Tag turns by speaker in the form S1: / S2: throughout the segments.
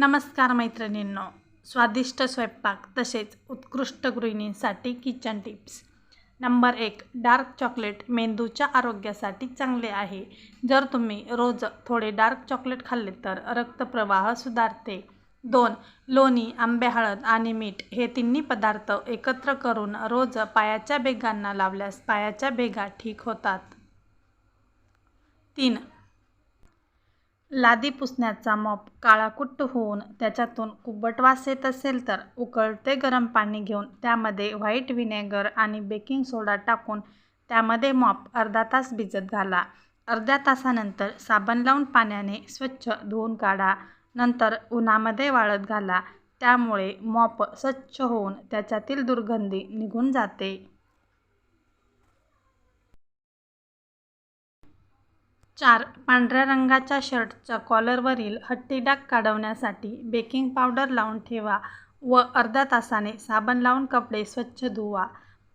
S1: नमस्कार मैत्रिणींनो. स्वादिष्ट स्वयंपाक तसेच उत्कृष्ट गृहिणींसाठी किचन टिप्स नंबर एक डार्क चॉकलेट मेंदूच्या आरोग्यासाठी चांगले आहे. जर तुम्ही रोज थोडे डार्क चॉकलेट खाल्ले तर रक्तप्रवाह सुधारते. दोन लोणी आंबे हळद आणि मीठ हे तिन्ही पदार्थ एकत्र करून रोज पायाच्या बेगांना लावल्यास पायाच्या बेगा ठीक होतात. तीन लादी पुसण्याचा मॉप काळाकुट्ट होऊन त्याच्यातून कुबट वास येत असेल तर उकळते गरम पाणी घेऊन त्यामध्ये व्हाईट व्हिनेगर आणि बेकिंग सोडा टाकून त्यामध्ये मॉप अर्धा तास भिजत घाला. अर्ध्या तासानंतर साबण लावून पाण्याने स्वच्छ धुवून काढा. नंतर उन्हामध्ये वाळत घाला. त्यामुळे मॉप स्वच्छ होऊन त्याच्यातील दुर्गंधी निघून जाते. चार पांढऱ्या रंगाच्या शर्टच्या कॉलरवरील हट्टी डाग काढवण्यासाठी बेकिंग पावडर लावून ठेवा व अर्ध्या तासाने साबण लावून कपडे स्वच्छ धुवा.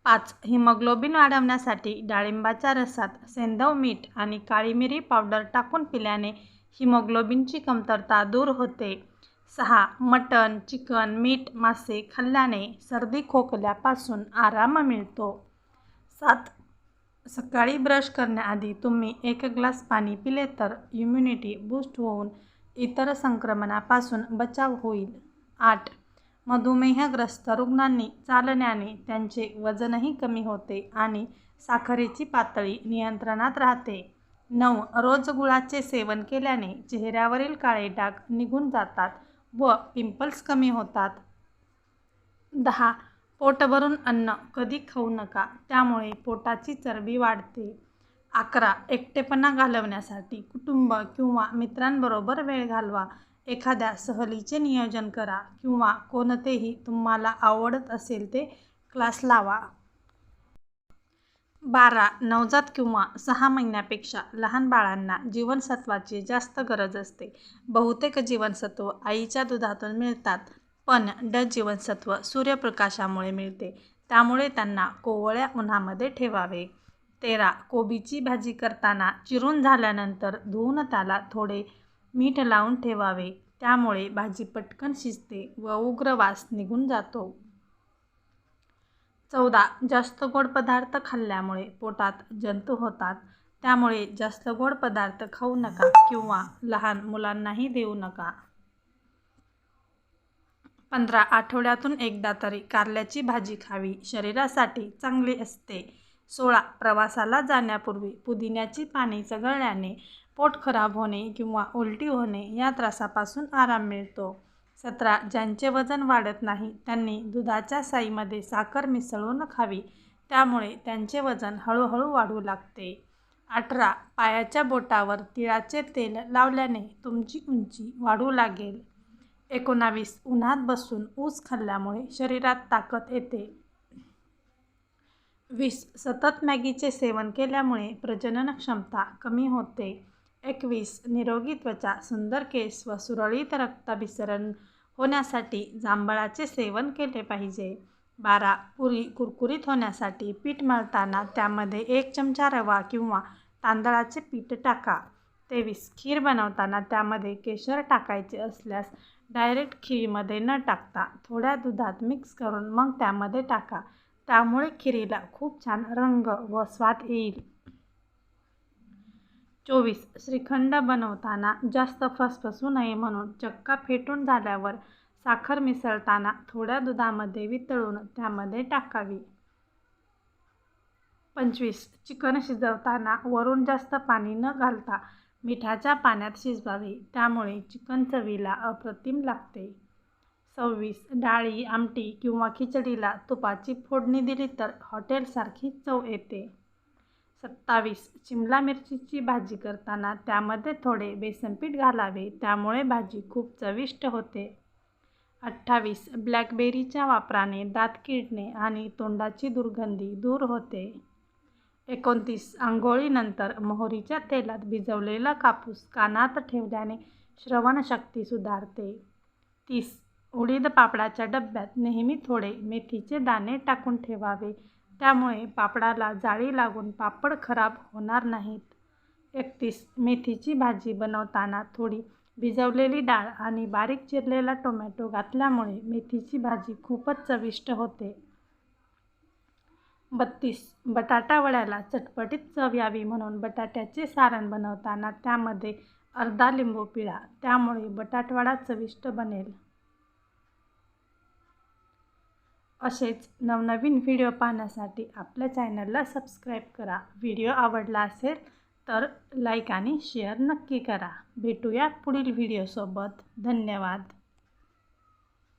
S1: पाच हिमोग्लोबिन वाढवण्यासाठी डाळिंबाच्या रसात सेंधव मीठ आणि काळी मिरी पावडर टाकून पिल्याने हिमोग्लोबिनची कमतरता दूर होते. सहा मटण चिकन मीठ मासे खाल्ल्याने सर्दी खोकल्यापासून आराम मिळतो. सात सकाळी ब्रश करण्याआधी तुम्ही एक ग्लास पाणी पिले तर इम्युनिटी बूस्ट होऊन इतर संक्रमणापासून बचाव होईल. आठ. मधुमेहग्रस्त रुग्णांनी चालण्याने त्यांचे वजनही कमी होते आणि साखरेची पातळी नियंत्रणात राहते. नऊ. रोज गुळाचे सेवन केल्याने चेहऱ्यावरील काळे डाग निघून जातात व पिंपल्स कमी होतात. दहा. पोटभरून अन्न कधी खाऊ नका त्यामुळे पोटाची चरबी वाढते. अकरा एकटेपणा घालवण्यासाठी कुटुंब किंवा मित्रांबरोबर वेळ घालवा. एखाद्या सहलीचे नियोजन करा किंवा कोणतेही तुम्हाला आवडत असेल ते क्लास लावा. बारा नवजात किंवा सहा महिन्यापेक्षा लहान बाळांना जीवनसत्वाची जास्त गरज असते. बहुतेक जीवनसत्व आईच्या दुधातून मिळतात. पण ड जीवनसत्व सूर्यप्रकाशामुळे मिळते. त्यामुळे त्यांना कोवळ्या उन्हामध्ये ठेवावे. तेरा. कोबीची भाजी करताना चिरून झाल्यानंतर धुवून त्याला थोडे मीठ लावून ठेवावे. त्यामुळे भाजी पटकन शिजते व उग्र वास निघून जातो. चौदा. जास्त गोड पदार्थ खाल्ल्यामुळे पोटात जंतू होतात. त्यामुळे जास्त गोड पदार्थ खाऊ नका किंवा लहान मुलांनाही देऊ नका. पंधरा आठवड्यातून एकदा तरी कारल्याची भाजी खावी. शरीरासाठी चांगली असते. सोळा. प्रवासाला जाण्यापूर्वी पुदिन्याची पाने चघळल्याने पोट खराब होणे किंवा उलटी होणे या त्रासापासून आराम मिळतो. सतरा. ज्यांचे वजन वाढत नाही त्यांनी दुधाच्या साईमध्ये साखर मिसळून खावी. त्यामुळे त्यांचे वजन हळूहळू वाढू लागते. अठरा. पायाच्या बोटावर तिळाचे तेल लावल्याने तुमची उंची वाढू लागेल. एकोणावीस उन्हात बसून ऊस खाल्ल्यामुळे शरीरात ताकद येते. वीस सतत मॅगीचे सेवन केल्यामुळे प्रजनन क्षमता कमी होते. एकवीस निरोगी त्वचा सुंदर केस व सुरळीत रक्ताभिसरण होण्यासाठी जांभळाचे सेवन केले पाहिजे. बारा पुरी कुरकुरीत होण्यासाठी पीठ मळताना त्यामध्ये एक चमचा रवा किंवा तांदळाचे पीठ टाका. तेवीस खीर बनवताना त्यामध्ये केशर टाकायचे असल्यास डायरेक्ट खीरमध्ये न टाकता थोड्या दुधात मिक्स करून मग त्यामध्ये टाका. त्यामुळे खिरीला खूप छान रंग व स्वाद येईल. चोवीस. श्रीखंड बनवताना जास्त फसफसू नये म्हणून चक्का फेटून झाल्यावर साखर मिसळताना थोड्या दुधामध्ये वितळून त्यामध्ये टाकावी. पंचवीस. चिकन शिजवताना वरून जास्त पाणी न घालता मिठाच्या पाण्यात शिजवावे. त्यामुळे चिकन चवीला अप्रतिम लागते. सव्वीस डाळी आमटी किंवा खिचडीला तुपाची फोडणी दिली तर हॉटेलसारखी चव येते. सत्तावीस शिमला मिरचीची भाजी करताना त्यामध्ये थोडे बेसनपीठ घालावे. त्यामुळे भाजी खूप चविष्ट होते. अठ्ठावीस ब्लॅकबेरीच्या वापराने दात किडणे आणि तोंडाची दुर्गंधी दूर होते. एकोणतीस आंघोळीनंतर मोहरीच्या तेलात भिजवलेला कापूस कानात ठेवल्याने श्रवणशक्ती सुधारते. तीस उडीद पापडाच्या डब्यात नेहमी थोडे मेथीचे दाणे टाकून ठेवावे. त्यामुळे पापडाला जाळी लागून पापड खराब होणार नाहीत. एकतीस मेथीची भाजी बनवताना थोडी भिजवलेली डाळ आणि बारीक चिरलेला टोमॅटो घातल्यामुळे मेथीची भाजी खूपच चविष्ट होते. बत्तीस. बटाटा वड्याला चटपटीत चव यावी म्हणून बटाट्याचे सारण बनवताना त्यामध्ये अर्धा लिंबू पिळा. त्यामुळे बटाटवडा चविष्ट बनेल. असेच नवनवीन व्हिडिओ पाहण्यासाठी आपल्या चॅनलला सबस्क्राईब करा. व्हिडिओ आवडला असेल तर लाईक आणि शेअर नक्की करा. भेटूया पुढील व्हिडिओसोबत. धन्यवाद.